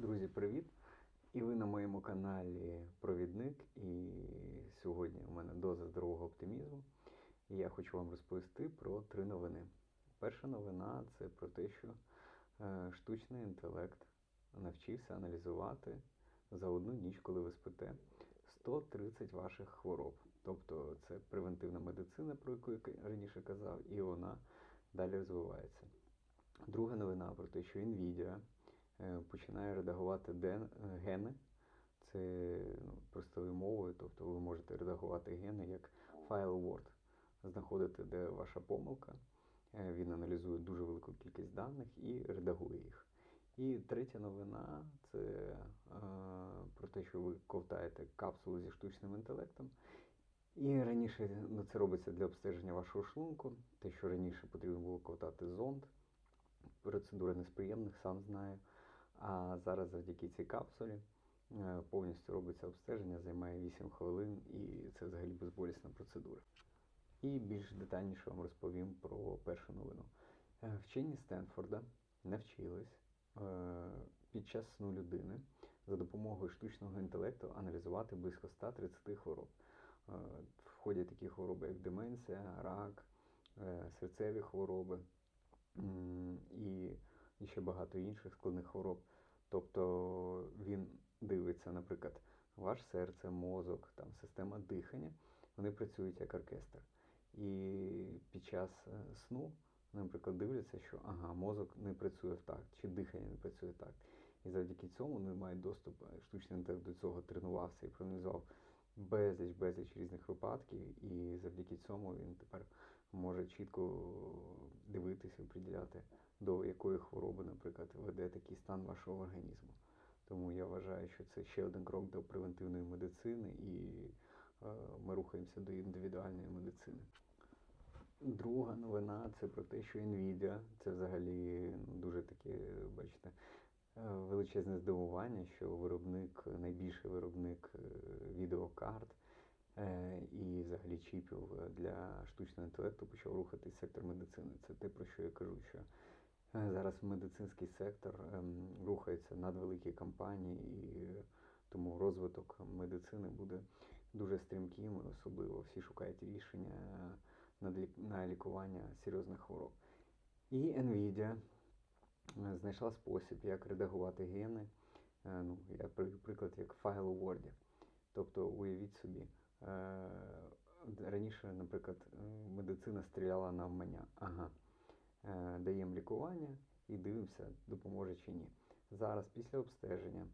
Друзі, привіт! І ви на моєму каналі Провідник. І сьогодні у мене доза здорового оптимізму. І я хочу вам розповісти про три новини. Перша новина це про те, що е, штучний інтелект навчився аналізувати за одну ніч, коли ви спите, 130 ваших хвороб. Тобто це превентивна медицина, про яку я раніше казав, і вона далі розвивається. Друга новина про те, що Nvidia починає редагувати е, гени. Це ну, простою мовою, тобто ви можете редагувати гени як файл Word, знаходити, де ваша помилка. Е, Він аналізує дуже велику кількість даних і редагує їх. І третя новина це е, про те, що ви ковтаєте капсулу зі штучним інтелектом. І раніше ну, це робиться для обстеження вашого шлунку. Те, що раніше потрібно було ковтати зонд, процедура несприємних, сам знаю. А зараз завдяки цій капсулі е, повністю робиться обстеження, займає 8 хвилин, і це взагалі безболісна процедура. І більш детальніше вам розповім про першу новину. Е, Вчені Стенфорда навчились е, під час сну людини за допомогою штучного інтелекту аналізувати близько 130 хвороб. Входять такі хвороби, як деменція, рак, серцеві хвороби ще багато інших складних хвороб. Тобто він дивиться, наприклад, ваше серце, мозок, там, система дихання, вони працюють як оркестр. І під час е, сну, наприклад, дивляться, що ага, мозок не працює в такт, чи дихання не працює в такт. І завдяки цьому вони мають доступ, е, штучний інтелект до цього тренувався і проаналізував безліч, безліч різних випадків, і завдяки цьому він тепер може чітко дивитися приділяти, до якої хвороби, наприклад, веде такий стан вашого організму. Тому я вважаю, що це ще один крок до превентивної медицини, і е, ми рухаємося до індивідуальної медицини. Друга новина це про те, що Nvidia, це взагалі ну, дуже таке, бачите, е, величезне здивування, що виробник, найбільший виробник е, відеокарт і взагалі чіпів е, для штучного інтелекту почав рухатись сектор медицини. Це те, про що я кажу, що е, зараз медицинський сектор ем, рухається надвеликі компанії, і е, тому розвиток медицини буде дуже стрімким, особливо всі шукають рішення на лікування серйозних хвороб. І Nvidia е, знайшла спосіб, як редагувати гени. Е, Ну, я приклад як файл у Word. Тобто, уявіть собі, е, раніше, наприклад, е, медицина стріляла на вмання. Ага, е, даємо лікування і дивимося, допоможе чи ні. Зараз, після обстеження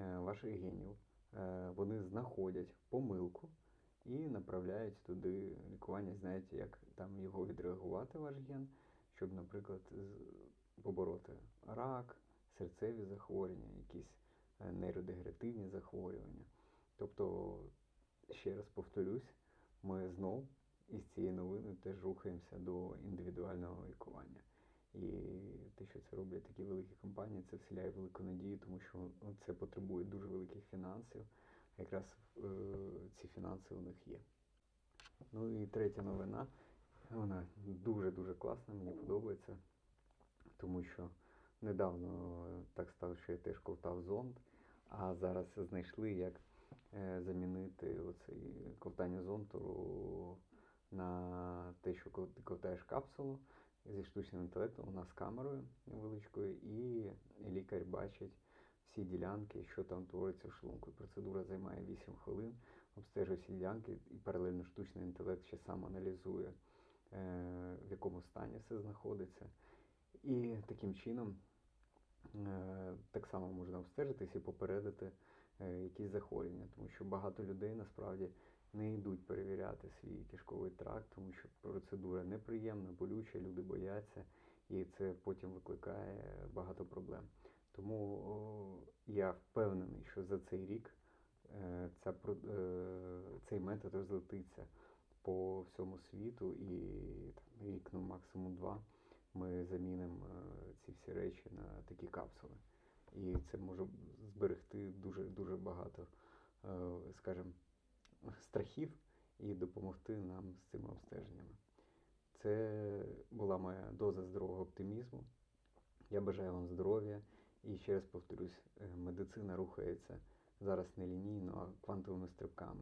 е, ваших генів, е, вони знаходять помилку і направляють туди лікування, знаєте, як там його відреагувати, ваш ген, щоб, наприклад, побороти рак, серцеві захворювання, якісь е, нейродегенеративні захворювання. Тобто, ще раз повторюсь, ми знов із цієї новини теж рухаємося до індивідуального лікування. І те, що це роблять такі великі компанії, це вселяє велику надію, тому що це потребує дуже великих фінансів. Якраз е, ці фінанси у них є. Ну і третя новина. Вона дуже-дуже класна, мені подобається, тому що недавно так стало, що я теж ковтав зонд, а зараз знайшли, як замінити оцей ковтання зонту на те, що ти ковтаєш капсулу зі штучним інтелектом, вона з камерою невеличкою, і лікар бачить всі ділянки, що там твориться в шлунку. Процедура займає 8 хвилин, обстежує всі ділянки, і паралельно штучний інтелект ще сам аналізує, е, в якому стані все знаходиться. І таким чином е, так само можна обстежитись і попередити е, якісь захворювання, тому що багато людей насправді не йдуть перевіряти свій кишковий тракт, тому що процедура неприємна, болюча, люди бояться, і це потім викликає багато проблем. Тому я впевнений, що за цей рік е, ця, е, цей метод розлетиться по всьому світу, і там, рік, ну максимум два, ми замінимо е, ці всі речі на такі капсули. І це може зберегти багато, е, скажімо, страхів і допомогти нам з цими обстеженнями. Це була моя доза здорового оптимізму. Я бажаю вам здоров'я і ще раз повторюсь, е, медицина рухається зараз не лінійно, а квантовими стрибками.